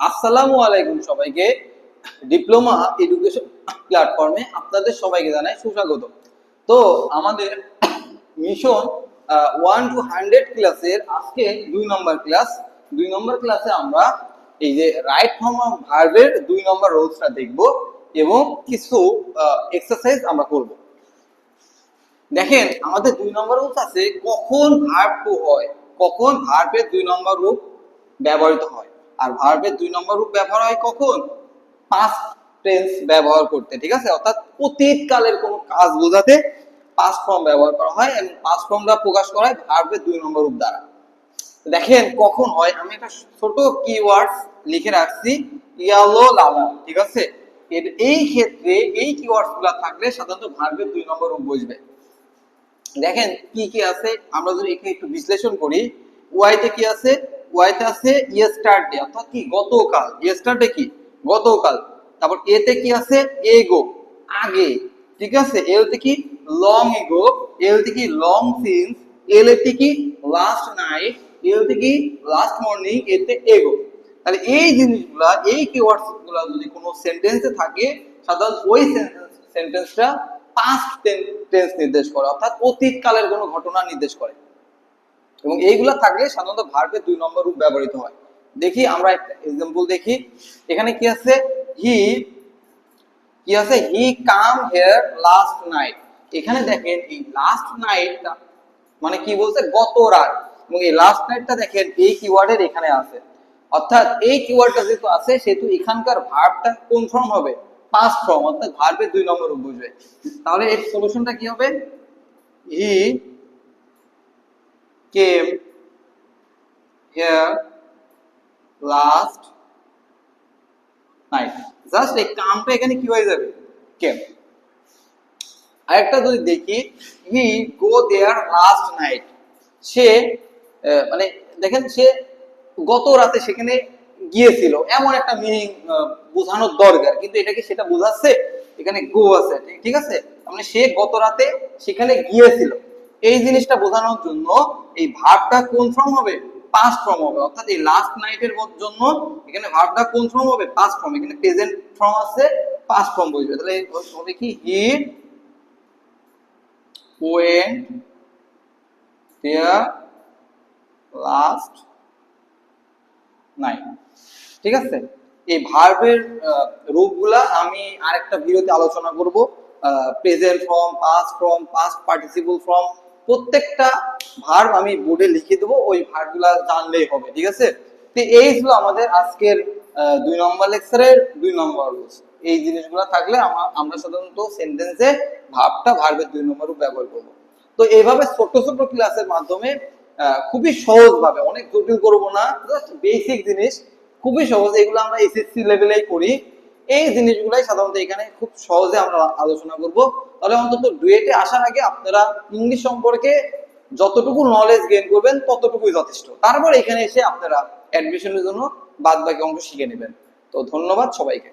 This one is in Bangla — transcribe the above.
আসসালামু আলাইকুম সবাইকে। ডিপ্লোমা এডুকেশন প্ল্যাটফর্মে আপনাদের সবাইকে জানাই সুস্বাগত। তো আমাদের মিশন ওয়ান টু হান্ড্রেড ক্লাসের আজকে দুই নম্বর ক্লাস দুই নম্বর ক্লাসে আমরা এই যে রাইট ফর্ম অফ ভার্বের দুই নম্বর রোলসটা দেখব এবং কিছু এক্সারসাইজ আমরা করব। দেখেন, আমাদের দুই নম্বর রুলস আছে, কখন ভার্ব টু হয়, কখন ভার্বের দুই নম্বর রূপ ব্যবহৃত হয়। আর ভার্বের দুই নম্বর রূপ ব্যবহার হয় কখন? পাস্ট টেন্স ব্যবহার করতে, ঠিক আছে? অর্থাৎ অতীত কালের কোনো কাজ বোঝাতে পাস্ট ফর্ম ব্যবহার করা হয় এবং পাস্ট ফর্মটা প্রকাশ করা হয় ভার্বের দুই নম্বর রূপ দ্বারা। দেখেন কখন হয়, আমি একটা ছোট কিওয়ার্ডস লিখে রাখছি ইয়ালো লালা, ঠিক আছে? এই ক্ষেত্রে এই কিওয়ার্ডসগুলা থাকলে সাধারণত ভার্বের দুই নম্বর রূপ বুঝবে। দেখেন কি কি আছে, আমরা যদি এখানে একটু বিশ্লেষণ করি ওয়াইতে কি আছে? ওয়াইতে আছে ইয়েস্টারডে অর্থাৎ কি? গতকাল। ইয়েস্টারডে কি? গতকাল। তারপর এতে কি আছে? এগো আগে। ঠিক আছে? এলতে কি? লং এগো এলতে কি? লং সিন্স এলতে কি? লাস্ট নাইট এলতে কি? লাস্ট মর্নিং এতে এগো তাহলে এই জিনিসগুলা, এই কিওয়ার্ডসগুলা যদি কোনো সেন্টেন্সে থাকে, সাধারণত ওই সেন্টেন্সটা পাস্ট টেন্স নির্দেশ করে, অর্থাৎ অতীত কালের কোনো ঘটনা নির্দেশ করে। এবং এইগুলা থাকলে সাধারণত ভার্বের দুই নম্বর রূপ ব্যবহৃত হয়। দেখি আমরা একটা এক্সাম্পল দেখি। এখানে কি আছে? হি কি আছে? He come here last night এখানে দেখেন এই লাস্ট নাইটটা মানে কি বলছে? গত রাত। এবং এই লাস্ট নাইটটা দেখেন এই কিওয়ার্ডের এখানে আছে। অর্থাৎ এই কিওয়ার্ডটা যেহেতু আছে, সেহেতু এখানকার ভার্বটা কোন ফর্ম হবে? পাস্ট ফর্ম অর্থাৎ ভার্বের দুই নম্বর রূপ বুঝবে। তাহলে এর সলিউশনটা কি হবে? He came here last night just এই কামটা এখানে কি হয়ে যাবে? কেম আরেকটা যদি দেখি হি গো দেয়ার লাস্ট নাইট সে মানে দেখেন সে গত রাতে সেখানে গিয়েছিল। এমন একটা মিনিং বোঝানোর দরকার। কিন্তু এটা কি সেটা বোঝাচ্ছে, এখানে গো আছে, ঠিক আছে? মানে সে গত রাতে সেখানে গিয়েছিল। এই জিনিসটা বোঝানোর জন্য এই ভার্বটা কোন ফর্ম হবে? পাস্ট ফর্ম হবে। অর্থাৎ এই লাস্ট নাইটের জন্য এখানে ভার্বটা কোন ফর্ম হবে? পাস্ট ফর্ম এখানে প্রেজেন্ট ফর্ম আছে পাস্ট ফর্ম বুঝবে তাহলে হবে কি? হি went there last night ঠিক আছে? এই ভার্বের রূপগুলা আমি আরেকটা ভিডিওতে আলোচনা করব। Present form past form past participle form প্রত্যেকটা ভার্ব আমি বোর্ডে লিখে দেবো, ওই ভার্বগুলা জানলেই হবে, ঠিক আছে? তো এই ছিল আমাদের আজকের দুই নম্বর লেকচারের দুই নম্বর রুলস এই জিনিসগুলো থাকলে আমা- আমরা সাধারণত সেন্টেন্সে ভাবটা ভার্বের দুই নম্বর রূপ ব্যবহার করব। তো এইভাবে ছোট ছোট ক্লাসের মাধ্যমে খুবই সহজ ভাবে অনেক জটিল করব না জাস্ট বেসিক জিনিস, খুবই সহজ, এগুলো আমরা এসএসসি লেভেলেই করি। এই জিনিসগুলাই সাধারণত এখানে খুব সহজে আমরা আলোচনা করব। তাহলে অন্তত ডুয়েটে আসার আগে আপনারা ইংলিশ সম্পর্কে যতটুকু নলেজ গেইন করবেন, ততটুকুই যথেষ্ট। তারপর এখানে এসে আপনারা অ্যাডমিশনের জন্য বাদ বাকি অংশ শিখে নেবেন। তো ধন্যবাদ সবাইকে।